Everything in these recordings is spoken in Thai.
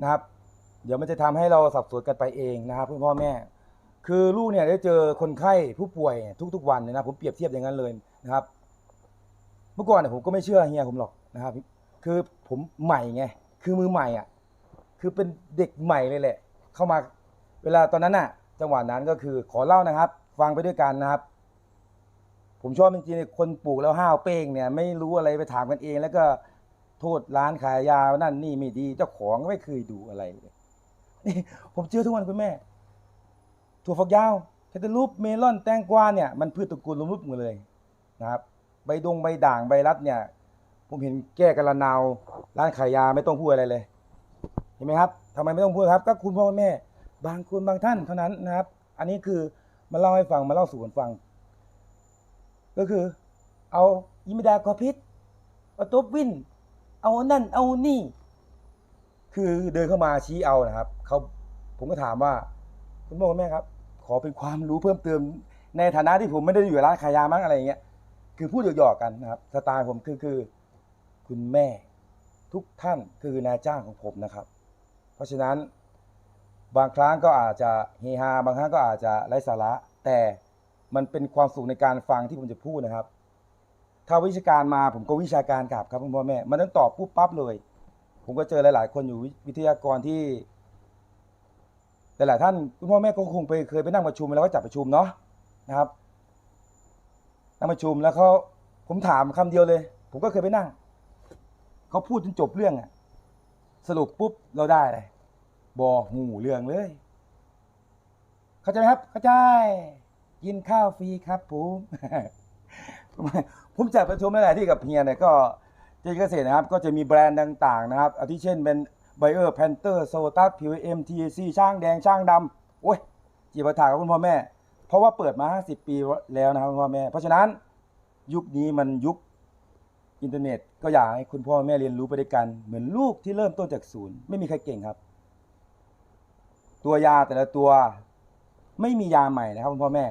นะครับ เดี๋ยวมันจะทำให้เราสับสนกันไปเองนะครับคุณพ่อแม่ คือลูกเนี่ยได้เจอคนไข้ผู้ป่วยทุก ๆ วันเลยนะผมเปรียบเทียบอย่างนั้นเลยนะครับ เมื่อก่อนเนี่ยผมก็ไม่เชื่อเฮียผมหรอกนะครับ คือผมใหม่ไงคือมือใหม่อะ คือเป็นเด็กใหม่เลยแหละ เข้ามาเวลาตอนนั้นน่ะ จังหวะนั้นก็คือขอเล่านะครับ ฟังไปด้วยกันนะครับผมชอบจริงๆคนปลูกแล้วห้าวเป้งเนี่ย ไม่รู้อะไรไปถามกันเอง แล้วก็ โทษร้านขายยาว่านั่นนี่ไม่ดี เจ้าของไม่เคยดูอะไรเลยนี่ผมเชื่อทุกวันคุณแม่ถั่วฝักยาวแคตาลูปเมลอนแตงกวาเนี่ยมันพืชตระกูลลมลุกหมดเลยนะครับ ใบดงใบด่างใบรัดเนี่ย ผมเห็นแก้กระนาวร้านขายยาไม่ต้องพูดอะไรเลย เห็นไหมครับทำไมไม่ต้องพูดครับ ก็คุณพ่อแม่ บางคนบางท่านเท่านั้นนะครับ อันนี้คือมาเล่าให้ฟังมาเล่าสู่กันฟัง ก็คือ เอายิมิดาคอพิษเอาตุ๊บวิน เอานั่นเอานี่ คือเดินเข้ามาชี้เอานะครับเขาผมก็ถามว่า คุณพ่อคุณแม่ครับ ขอเป็นความรู้เพิ่มเติม ในฐานะที่ผมไม่ได้อยู่ร้านขายยามั้งอะไรอย่างเงี้ยคือพูดหยอกๆกันนะครับสไตล์ผมคือคือ คุณแม่ทุกท่านคือนายจ้างของผมนะครับ เพราะฉะนั้นบางครั้งก็อาจจะเฮฮาบางครั้งก็อาจจะไร้สาระ แต่มันเป็นความสุขในการฟังที่ผมจะพูดนะครับ ถ้าวิชาการมาผมก็วิชาการกลับครับคุณพ่อแม่มันต้องตอบปุ๊บปั๊บเลย ผมก็เจอหลาย ๆ คนอยู่วิทยากรที่หลายๆท่านคุณพ่อแม่ก็คงไปเคยไปนั่งประชุมแล้วก็จัดประชุมเนาะนะครับนั่งประชุมแล้วเขาผมถามคำเดียวเลย ผมก็เคยไปนั่งเขาพูดจนจบเรื่องอะสรุปปุ๊บเราได้เลยบอหูเรื่องเลย เข้าใจไหมครับ เข้าใจ กินข้าวฟรีครับผม ผมจัดประชุมหลายที่กับเฮียเนี่ยก็เจเกษตรนะครับ ก็จะมีแบรนด์ต่างๆนะครับอาทิเช่นเป็นไบเออร์แพนเตอร์โซตัสพีวเอ็มทีซีช่างแดงช่างดำโอ้ยจีบถากับคุณพ่อแม่ เพราะว่าเปิดมา 50 ปีแล้วนะครับคุณพ่อแม่ เพราะฉะนั้นยุคนี้มันยุคอินเทอร์เน็ต ก็อยากให้คุณพ่อแม่เรียนรู้ไปด้วยกัน เหมือนลูกที่เริ่มต้นจากศูนย์ไม่มีใครเก่งครับ ตัวยาแต่ละตัวไม่มียาใหม่นะครับคุณพ่อแม่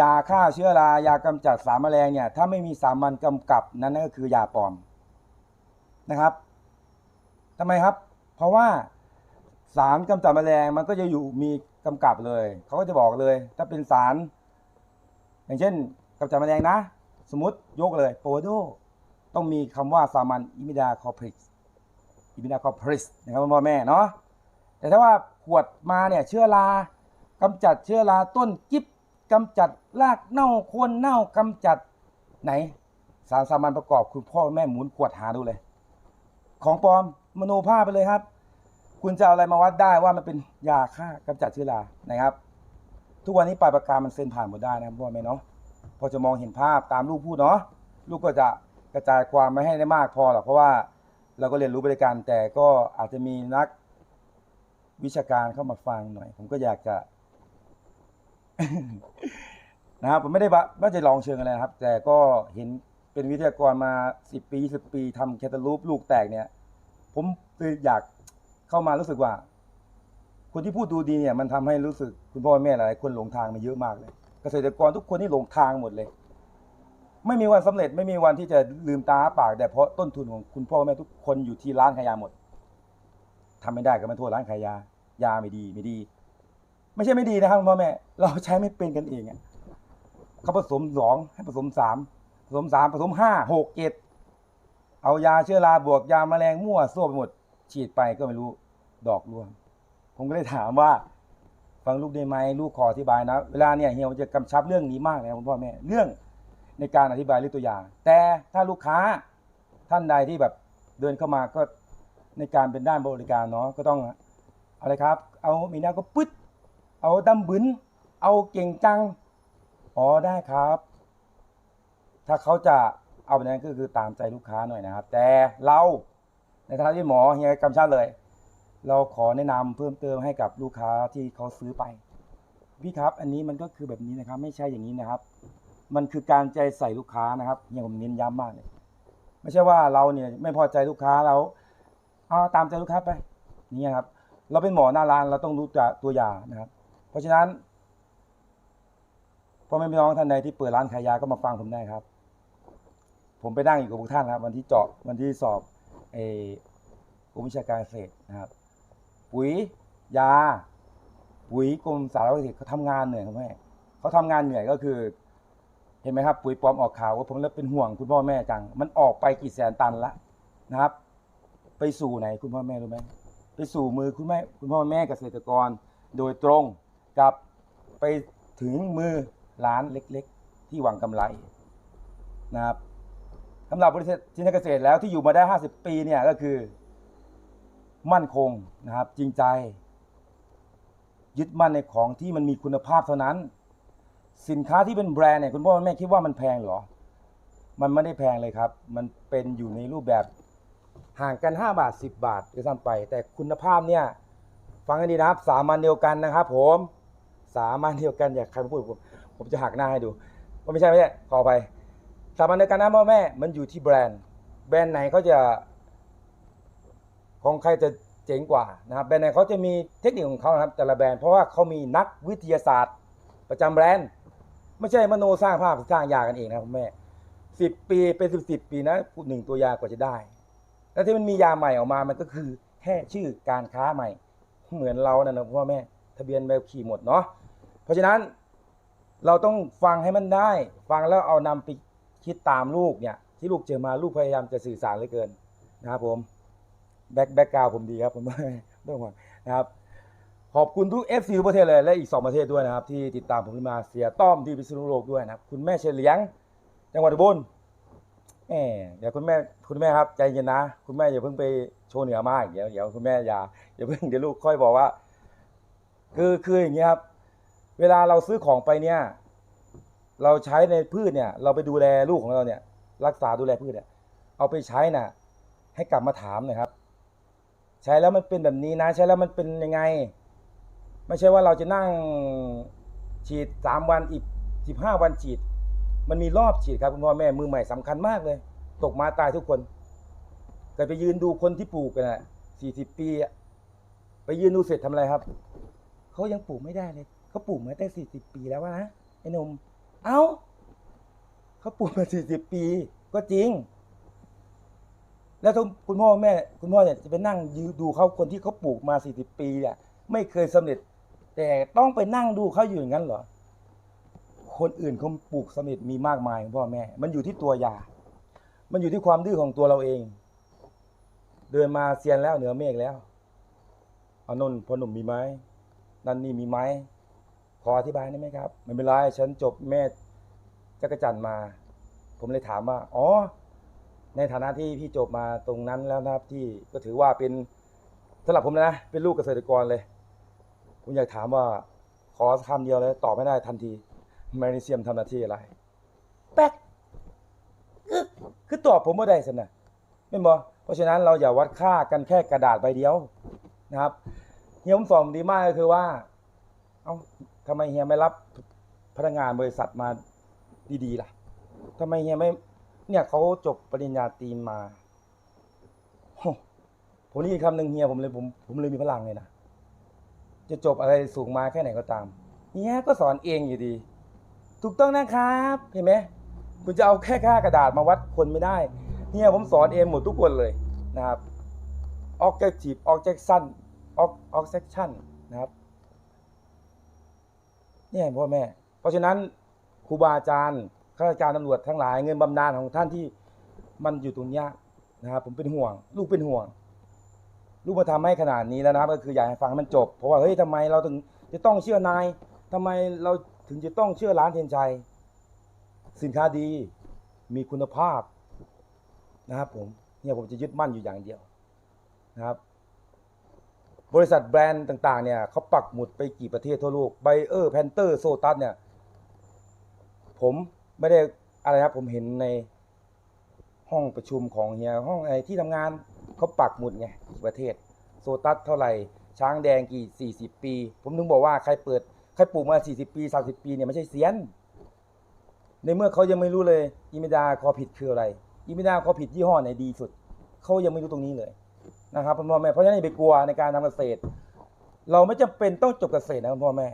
ยาฆ่าเชื้อรายากำจัดสารแมลงเนี่ย ถ้าไม่มีสามัญกำกับนั้นนั่นก็คือยาปลอมนะครับทำไมครับ เพราะว่าสารกำจัดแมลงมันก็จะอยู่มีกำกับเลยเขาก็จะบอกเลย ถ้าเป็นสาร อย่างเช่นกำจัดแมลงนะ สมมติยกเลยโปรโดต้องมีคำว่าสามัญอิมิดาคอพริสอิมิดาคอพริสนะครับพ่อแม่เนาะแต่ถ้าว่าขวดมาเนี่ยเชื้อรากำจัดเชื้อราต้นกิบ กำจัดรากเน่าโคนเน่ากำจัดไหน สารสามัญประกอบคุณพ่อแม่หมุนขวดหาดูเลย ของปลอมมโนภาพไปเลยครับ คุณจะเอาอะไรมาวัดได้ว่ามันเป็นยาฆ่ากำจัดเชื้อรานะครับ ทุกวันนี้ปลายปากกามันเซ็นผ่านหมดได้นะครับพ่อแม่เนาะพอจะมองเห็นภาพตามลูกพูดเนาะลูกก็จะกระจายความไม่ให้ได้มากพอหรอกเพราะว่าเราก็เรียนรู้ไปด้วยกันแต่ก็อาจจะมีนักวิชาการเข้ามาฟังหน่อย ผมก็อยากจะ นะครับผมไม่ได้ว่าว่าจะลองเชิงอะไรนะครับ แต่ก็เห็นเป็นวิทยากรมาสิบปีสิบปีทำแคตตาลูปลูกแตกเนี่ย ผมเลยอยากเข้ามารู้สึกว่า คนที่พูดดูดีเนี่ย มันทำให้รู้สึกคุณพ่อแม่หลายคนหลงทางมาเยอะมากเลย เกษตรกรทุกคนที่หลงทางหมดเลย ไม่มีวันสำเร็จไม่มีวันที่จะลืมตาปาก แต่เพราะต้นทุนของคุณพ่อแม่ทุกคนอยู่ที่ร้านขายยาหมดทำไม่ได้ก็มาโทษร้านขายยายาไม่ดีไม่ดี ไม่ใช่ไม่ดีนะครับคุณพ่อแม่ เราใช้ไม่เป็นกันเองอะเขาผสมสองให้ผสมสามผสมสามผสมห้าหกเจ็ดเอายาเชื้อราบวกยาแมลงมั่วซั่วไปหมด ฉีดไปก็ไม่รู้ดอกร่วง ผมก็เลยถามว่า ฟังลูกได้ไหมลูกขออธิบายนะ เวลาเนี่ยเฮียจะกำชับเรื่องนี้มากเลยนะคุณพ่อแม่เรื่องในการอธิบายเรื่องตัวอย่าง แต่ถ้าลูกค้าท่านใดที่แบบเดินเข้ามาก็ในการเป็นด้านบริการเนาะก็ต้องอะไรครับ เอามีหน้าก็ปึ๊ด เอาดำบึนเอาเก่งจัง อ๋อได้ครับ ถ้าเขาจะเอาแบบนั้นก็คือตามใจลูกค้าหน่อยนะครับ แต่เราในฐานะที่หมอเฮียกำชับเลย เราขอแนะนำเพิ่มเติมให้กับลูกค้าที่เขาซื้อไปพี่ครับ อันนี้มันก็คือแบบนี้นะครับ ไม่ใช่อย่างนี้นะครับ มันคือการใจใส่ลูกค้านะครับเนี่ยผมเน้นย้ำมากเลยไม่ใช่ว่าเราเนี่ยไม่พอใจลูกค้าเราเอาตามใจลูกค้าไปนี่ครับ เราเป็นหมอหน้าร้านเราต้องรู้จักตัวอย่างนะครับ ราะฉะนั้นพ่อแม่พี่น้องท่านใดที่เปิดร้านขายยาก็มาฟังผมได้ครับ ผมไปนั่งอยู่กับพวกท่านครับ วันที่เจาะวันที่สอบเอกรมวิชาการเกษตรนะครับ ปุ๋ยยา ปุ๋ยกรมสารสนเทศเขาทำงานเหนื่อยครับแม่เขาทำงานเหนื่อยก็คือ เห็นไหมครับ ปุ๋ยปลอมออกข่าวว่าผมแล้วเป็นห่วงคุณพ่อแม่จัง มันออกไปกี่แสนตันละนะครับ ไปสู่ไหนคุณพ่อแม่รู้ไหมไปสู่มือคุณแม่คุณพ่อแม่เกษตรกรโดยตรง กับไปถึงมือร้านเล็กๆ ที่หวังกำไรนะครับสำหรับบริษัทชินเกษตรแล้วที่อยู่มาได้ 50 ปีเนี่ยก็คือ มั่นคงนะครับ จริงใจ ยึดมั่นในของที่มันมีคุณภาพเท่านั้น สินค้าที่เป็นแบรนด์เนี่ยคุณพ่อคุณแม่คิดว่ามันแพงเหรอ มันไม่ได้แพงเลยครับ มันเป็นอยู่ในรูปแบบห่างกัน 5 บาท 10 บาทด้วยซ้ำไป แต่คุณภาพเนี่ย ฟังให้ดีนะครับ สามัญเดียวกันนะครับผม สามัญเดียวกันอย่าใครมาพูดผมผมจะหักหน้าให้ดูว่าไม่ใช่ไม่ใช่ขอไปสามัญเดียวกันนะพ่อแม่ มันอยู่ที่แบรนด์ แบรนด์ไหนเขาจะ ของใครจะเจ๋งกว่านะครับแบรนด์ไหนเขาจะมีเทคนิคของเขานะครับ แต่ละแบรนด์เพราะว่าเขามีนักวิทยาศาสตร์ ประจำแบรนด์ ไม่ใช่มโนสร้างภาพสร้างยากันเองนะครับคุณแม่สิบปีเป็นสิบสิบปีนะหนึ่งตัวยากว่าจะได้ แล้วที่มันมียาใหม่ออกมามันก็คือแค่ชื่อการค้าใหม่ เหมือนเรานะนะพ่อแม่ ทะเบียนแบบขี่หมดเนาะเพราะฉะนั้นเราต้องฟังให้มันได้ ฟังแล้วเอานำไปคิดตามลูกเนี่ย ที่ลูกเจอมาลูกพยายามจะสื่อสารเหลือเกินนะครับผมแบ็คแบ็คกราวผมดีครับผมไม่ไม่ต้องห่วงนะครับ ขอบคุณทุก FC ทุกประเทศเลยและอีก 2 ประเทศด้วยนะครับ ที่ติดตามผมมาเสียต้อมที่พิษณุโลกด้วยนะครับ คุณแม่เฉลียงจังหวัดอุบลแหมเดี๋ยวคุณแม่คุณแม่ครับใจเย็นนะ คุณแม่อย่าเพิ่งไปโชว์เหนือมากเดี๋ยวเดี๋ยวคุณแม่อย่าอย่าเพิ่งเดี๋ยวลูกค่อยบอกว่า คือคืออย่างนี้ครับ เวลาเราซื้อของไปเนี่ย เราใช้ในพืชเนี่ย เราไปดูแลลูกของเราเนี่ย รักษาดูแลพืชเนี่ย เอาไปใช้น่ะ ให้กลับมาถามหน่อยครับ ใช้แล้วมันเป็นแบบนี้นะ ใช้แล้วมันเป็นยังไง ไม่ใช่ว่าเราจะนั่งฉีดสามวันอีกสิบห้าวันฉีด มันมีรอบฉีดครับคุณพ่อแม่มือใหม่สำคัญมากเลย ตกมาตายทุกคนแต่ไปยืนดูคนที่ปลูกกันอะสี่สิบปีไปยืนดูเสร็จทำอะไรครับ เขายังปลูกไม่ได้เลยเขาปลูกมาได้สี่สิบปีแล้วนะไอ้นมเอ้าเขาปลูกมาสี่สิบปี ก็จริง แล้วถ้าคุณพ่อแม่ คุณพ่อเนี่ยจะไปนั่งยืดูเขาคนที่เขาปลูกมาสี่สิบปีเนี่ยไม่เคยสำเร็จ แต่ต้องไปนั่งดูเขาอยู่อย่างนั้นเหรอคนอื่นเขาปลูกสำเร็จมีมากมายคุณพ่อแม่ มันอยู่ที่ตัวยา มันอยู่ที่ความดื้อของตัวเราเอง เดินมาเซียนแล้วเหนือเมฆแล้วอานนท์พอหนุ่มมีไหม นันนี่มีไหมขออธิบายได้ไหมครับไม่เป็นไรฉันจบแม่จักรจันทร์มา ผมเลยถามว่าอ๋อ ในฐานะที่พี่จบมาตรงนั้นแล้วนะครับ ที่ก็ถือว่าเป็นสำหรับผมนะ เป็นลูกเกษตรกรเลย ผมอยากถามว่า ขอคำเดียวเลยตอบไม่ได้ทันทีแมกนีเซียมทำหน้าที่อะไร แป๊กคือคือตอบผมไม่ได้สินะไม่นบอเพราะฉะนั้นเราอย่าวัดค่ากันแค่กระดาษใบเดียวนะครับ เฮียผมสอนดีมากก็คือว่า เอ้าทำไมเฮียไม่รับพนักงานบริษัทมาดีๆล่ะทำไมเฮียไม่ เนี่ยเขาจบปริญญาตรีมาโอ้ผมได้ยินคำหนึ่งเฮียผมเลยผมผมเลยมีพลังเลยนะจะจบอะไรสูงมาแค่ไหนก็ตามเฮียก็สอนเองอยู่ดี ถูกต้องนะครับ เห็นไหมคุณจะเอาแค่ค่ากระดาษมาวัดคนไม่ได้เฮียผมสอนเองหมดทุกคนเลยนะครับ objective objection objection นนะครับนี่พ่อแม่ เพราะฉะนั้นครูบาอาจารย์ข้าราชการตำรวจทั้งหลายเงินบำนาญของท่านที่มันอยู่ตรงนี้นะครับผมเป็นห่วง ลูกเป็นห่วง ลูกมาทำให้ขนาดนี้แล้วนะครับ ก็คืออยากให้ฟังให้มันจบ เพราะว่าเฮ้ยทำไมเราถึงจะต้องเชื่อนายทำไมเราถึงจะต้องเชื่อร้านเทียนชัยสินค้าดีมีคุณภาพนะครับผมเนี่ยผมจะยึดมั่นอยู่อย่างเดียวนะครับ บริษัทแบรนด์ต่างๆเนี่ยเขาปักหมุดไปกี่ประเทศทั่วโลกไบเออร์แพนเตอร์โซตัสเนี่ย ผมไม่ได้อะไรครับ ผมเห็นในห้องประชุมของเฮียห้องไอที่ทำงานเขาปักหมุดไงกี่ประเทศ โซตัสเท่าไหร่ ช้างแดงกี่ 40 ปี ผมถึงบอกว่าใครเปิดใครปลูกมา 40 ปี 30 ปีเนี่ยไม่ใช่เซียน ในเมื่อเขายังไม่รู้เลยอิมิดาคอผิดคืออะไรอิมิดาคอผิดยี่ห้อไหนดีสุดเขายังไม่รู้ตรงนี้เลย นะครับพ่อแม่เพราะฉะนั้นอย่าไปกลัวในการทำเกษตร เราไม่จำเป็นต้องจบเกษตรนะพ่อแม่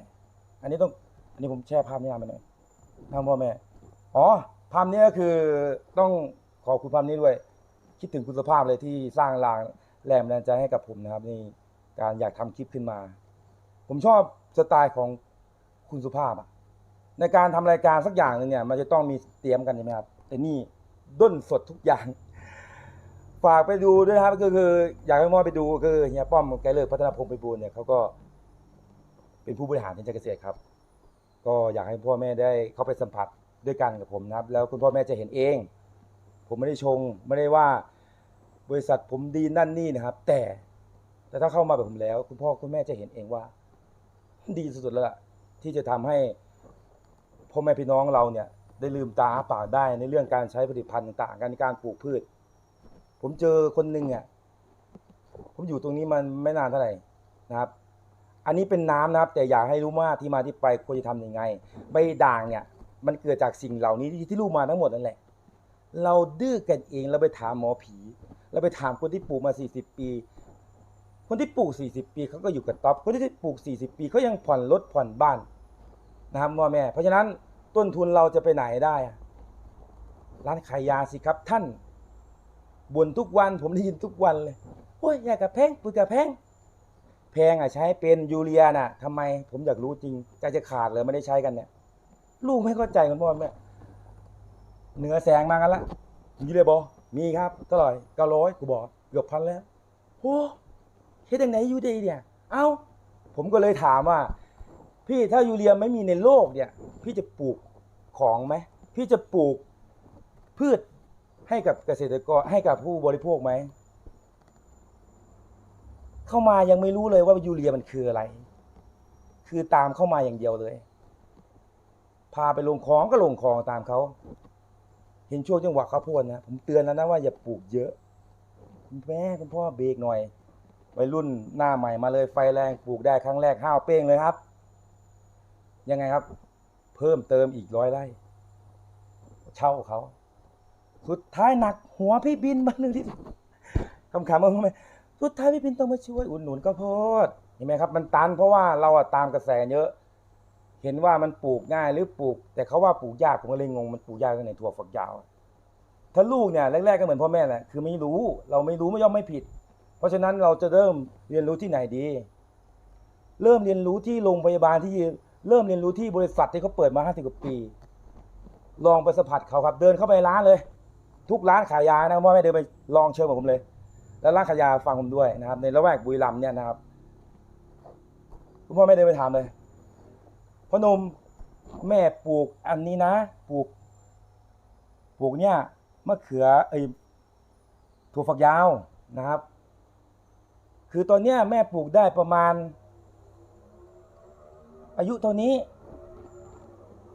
อันนี้ต้องอันนี้ผมแชร์ภาพนี้มาหน่อยนะพ่อแม่อ๋อภาพนี้ก็คือต้องขอบคุณภาพนี้ด้วย คิดถึงคุณสภาพเลยที่สร้างรางแรงบันดาลใจให้กับผมนะครับนี่การอยากทำคลิปขึ้นมา ผมชอบสไตล์ของคุณสุภาพอะในการทำรายการสักอย่างหนึ่งเนี่ย มันจะต้องมีเตรียมกันใช่ไหมครับแต่นี่ด้นสดทุกอย่าง ฝากไปดูด้วยนะครับก็คือ อยากให้มอไปดูคือเฮียป้อมไกรเลิกพัฒนาพงศ์ไปบูลย์เนี่ยเขาก็เป็นผู้บริหารเป็นเกษตรครับ ก็อยากให้พ่อแม่ได้เข้าไปสัมผัสด้วยกันกับผมนะครับ แล้วคุณพ่อแม่จะเห็นเอง ผมไม่ได้ชงไม่ได้ว่าบริษัทผมดีนั่นนี่นะครับ แต่แต่ถ้าเข้ามาแบบผมแล้ว คุณพ่อคุณแม่จะเห็นเองว่า ดีสุดๆแล้วล่ะที่จะทำให้พ่อแม่พี่น้องเราเนี่ย ได้ลืมตาอ้าปากได้ในเรื่องการใช้ผลิตภัณฑ์ต่างๆการในการปลูกพืช ผมเจอคนหนึ่งเนี่ยผมอยู่ตรงนี้มันไม่นานเท่าไหร่นะครับ อันนี้เป็นน้ำนะครับ แต่อยากให้รู้ว่าที่มาที่ไปควรจะทำยังไง ใบด่างเนี่ย มันเกิดจากสิ่งเหล่านี้ที่ที่รู้มาทั้งหมดนั่นแหละ เราดื้อกันเองเราไปถามหมอผีเราไปถามคนที่ปลูกมา 40 ปี คนที่ปลูก 40 ปีเขาก็อยู่กับท็อปคนที่ปลูก 40 ปีเขายังผ่อนรถผ่อนบ้านนะครับพ่อแม่ เพราะฉะนั้นต้นทุนเราจะไปไหนได้ร้านขายยาสิครับท่าน บ่นทุกวันผมได้ยินทุกวันเลยโอ้ยอยากกับแพงปุ๋ยกับแพงแพงอะใช้เป็นยูเรียน่ะทำไมผมอยากรู้จริงใจจะขาดเลยไม่ได้ใช้กันเนี่ย ลูกไม่เข้าใจคุณพ่อแม่เหนือแสงมากันละมีเลยบอมีครับเท่าไหร่เก้าร้อยกูบอกเกือบพันแล้วโอ้เฮ็ดยังไงยู่ดีเนี่ย เอ้า ผมก็เลยถามว่า พี่ถ้ายูเรียไม่มีในโลกเนี่ย พี่จะปลูกของไหมพี่จะปลูกพืช ให้กับเกษตรกรให้กับผู้บริโภคไหม เข้ามายังไม่รู้เลยว่ายูเรียมันคืออะไร คือตามเข้ามาอย่างเดียวเลย พาไปลงคลองก็ลงคลองตามเขา เห็นช่วงจังหวะข้าวโพดนะผมเตือนแล้วนะว่าอย่าปลูกเยอะ คุณแม่คุณพ่อเบรกหน่อยวัยรุ่นหน้าใหม่มาเลยไฟแรงปลูกได้ครั้งแรกห้าวเป้งเลยครับ ยังไงครับ เพิ่มเติมอีกร้อยไร่เช่าเขา สุดท้ายหนักหัวพี่บินมาหนึ่งที่คำขำมาไหมสุดท้ายพี่บินต้องมาช่วยอุดหนุนข้าวโพดเห็นไหมครับ มันตันเพราะว่าเราอะตามกระแสเยอะ เห็นว่ามันปลูกง่ายหรือปลูก แต่เขาว่าปลูกยากผมก็เลยงงมันปลูกยากกันในถั่วฝักยาว ถ้าลูกเนี่ยแรกๆก็เหมือนพ่อแม่แหละคือไม่รู้ เราไม่รู้ไม่ย่อมไม่ผิด เพราะฉะนั้นเราจะเริ่มเรียนรู้ที่ไหนดี เริ่มเรียนรู้ที่โรงพยาบาลที่เริ่มเรียนรู้ที่บริษัทที่เขาเปิดมาห้าสิบกว่าปี ลองไปสัมผัสเขาครับ เดินเข้าไปร้านเลย ทุกร้านขายยานะพ่อแม่เดินไปลองเชิญกับผมเลย แล้วร้านขายยาฟังผมด้วยนะครับ ในละแวกบุรีรัมย์เนี่ยนะครับคุณพ่อแม่เดินไปถามเลยพ่อหนุ่มแม่ปลูกอันนี้นะ ปลูก ปลูกเนี่ยมะเขือไอยถั่วฝักยาวนะครับ คือตอนเนี้ยแม่ปลูกได้ประมาณ อายุเท่านี้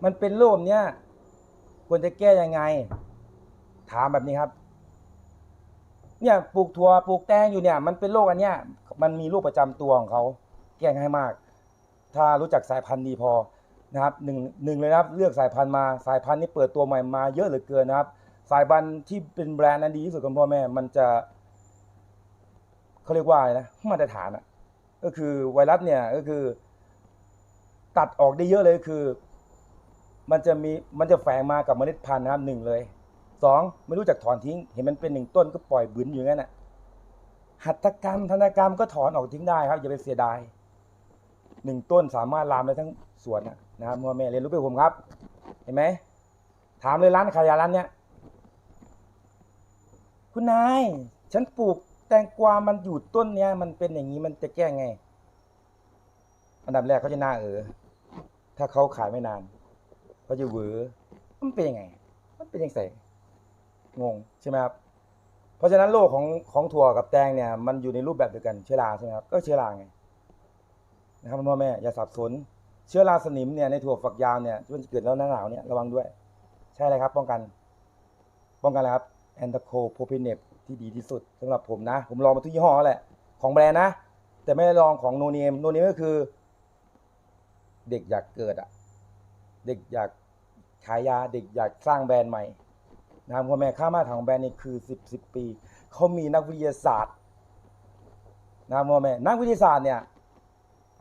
มันเป็นโรคเนี้ยควรจะแก้ยังไง ถามแบบนี้ครับ เนี่ยปลูกถั่วปลูกแตงอยู่เนี่ย มันเป็นโรคอันเนี้ย มันมีโรคประจำตัวของเขาแก้ง่ายมาก ถ้ารู้จักสายพันธุ์ดีพอนะครับหนึ่งหนึ่งเลยนะครับเลือกสายพันธุ์มาสายพันธุ์นี้เปิดตัวใหม่มาเยอะเหลือเกินนะครับ สายพันธุ์ที่เป็นแบรนด์นั้นดีที่สุดของพ่อแม่ มันจะเขาเรียกว่าอะไรนะมาตรฐานอะ ก็คือไวรัสเนี่ยก็คือ ตัดออกได้เยอะเลยคือ มันจะมีมันจะแฝงมากับเมล็ดพันธุ์นะครับหนึ่งเลย สองไม่รู้จักถอนทิ้ง เห็นมันเป็นหนึ่งต้นก็ปล่อยบืนอยู่งั้นน่ะหัตถกรรมธนกรรมก็ถอนออกทิ้งได้ครับอย่าไปเสียดายหนึ่งต้นสามารถลามได้ทั้งสวนนะนะครับพ่อแม่เรียนรู้ไปผมครับ เห็นไหมถามเลยร้านขายยาร้านเนี้ยคุณนายฉันปลูกแตงกวา มันอยู่ต้นเนี้ย มันเป็นอย่างนี้มันจะแก้ไง อันดับแรกเขาจะหน้าเออ ถ้าเขาขายไม่นานเขาจะหวือมันเป็นยังไง มันเป็นยังไง งงใช่ไหมครับเพราะฉะนั้นโลกของของถั่วกับแตงเนี่ยมันอยู่ในรูปแบบเดียวกันเชื้อราใช่ไหมครับก็เชื้อราไงนะครับพ่อแม่อย่าสับสน เชื้อราสนิมเนี่ยในถั่วฝักยาวเนี่ยที่มันจะเกิดแล้วหน้าหนาวเนี่ยระวังด้วย ใช่เลยครับ ป้องกัน ป้องกันอะไรครับแอนตาโคโพพิเนปที่ดีที่สุดสำหรับผมนะ ผมลองมาทุกยี่ห้อแหละของแบรนด์นะ แต่ไม่ได้ลองของโนเนมโนเนมก็คือ เด็กอยากเกิดอะเด็กอยากขายยาเด็กอยากสร้างแบรนด์ใหม่ นะครับพ่อแม่ค่ามาตรฐานของแบรนด์นี่คือสิบสิบปี เขามีนักวิทยาศาสตร์นะครับพ่อแม่นักวิทยาศาสตร์เนี่ย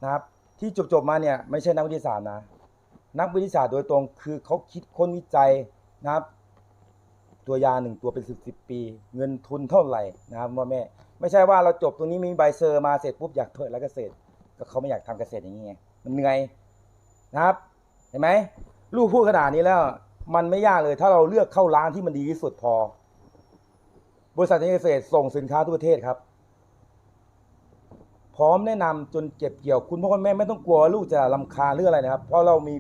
นะครับที่จบๆมาเนี่ยไม่ใช่นักวิทยาศาสตร์นะ นักวิทยาศาสตร์โดยตรงคือเขาคิดค้นวิจัยนะครับ ตัวยาหนึ่งตัวเป็นสิบสิบปี เงินทุนเท่าไหร่นะครับพ่อแม่ไม่ใช่ว่าเราจบตรงนี้มีใบเซอร์มาเสร็จปุ๊บอยากเปิดแล้วเกษตรก็เขาไม่อยากทำเกษตรอย่างนี้ไงมันเหนื่อยนะครับ เห็นไหมลูกพูดขนาดนี้แล้ว มันไม่ยากเลย ถ้าเราเลือกเข้าร้านที่มันดีที่สุดพอ บริษัทเกษตรส่งสินค้าทั่วประเทศครับ พร้อมแนะนำจนเก็บเกี่ยวคุณพ่อคุณแม่ไม่ต้องกลัวลูกจะลำคาหรืออะไรนะครับ เพราะเรามี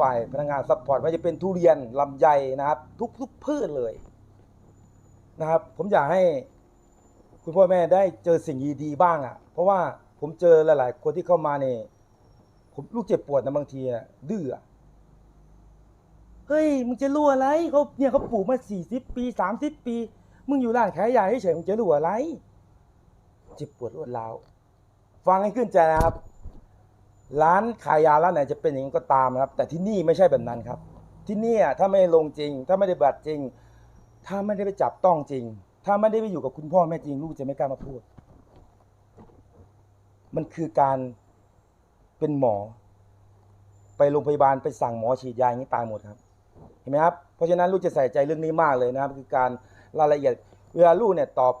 ฝ่ายพนักงานซัพพอร์ตว่าจะเป็นทุเรียนลำไยนะครับ ทุกทุกพืชเลยนะครับ ผมอยากให้คุณพ่อแม่ได้เจอสิ่งดีๆบ้างอะ เพราะว่าผมเจอหลาย ๆ คนที่เข้ามาเนี่ยผมลูกเจ็บปวดนะบางทีอะดื้อ ฮ้ยมึงจะรู้อะไรเขาเนี่ยเขาปลูกมาสี่สิบปีสามสิบปี มึงอยู่ร้านขายยาเฉยมึงจะรู้อะไรเจ็บปวดรวดร้าวฟังให้ขึ้นใจนะครับ ร้านขายยาร้านไหนจะเป็นอย่างนี้ก็ตามนะครับ แต่ที่นี่ไม่ใช่แบบนั้นครับ ที่นี่อะถ้าไม่ลงจริง ถ้าไม่ได้บัตรจริง ถ้าไม่ได้ไปจับต้องจริง ถ้าไม่ได้ไปอยู่กับคุณพ่อแม่จริงลูกจะไม่กล้ามาพูด มันคือการเป็นหมอ ไปโรงพยาบาลไปสั่งหมอฉีดยาอย่างนี้ตายหมดครับ เห็นไหมครับเพราะฉะนั้นลูกจะใส่ใจเรื่องนี้มากเลยนะครับคือการรายละเอียดเวลาลูกเนี่ยตอบ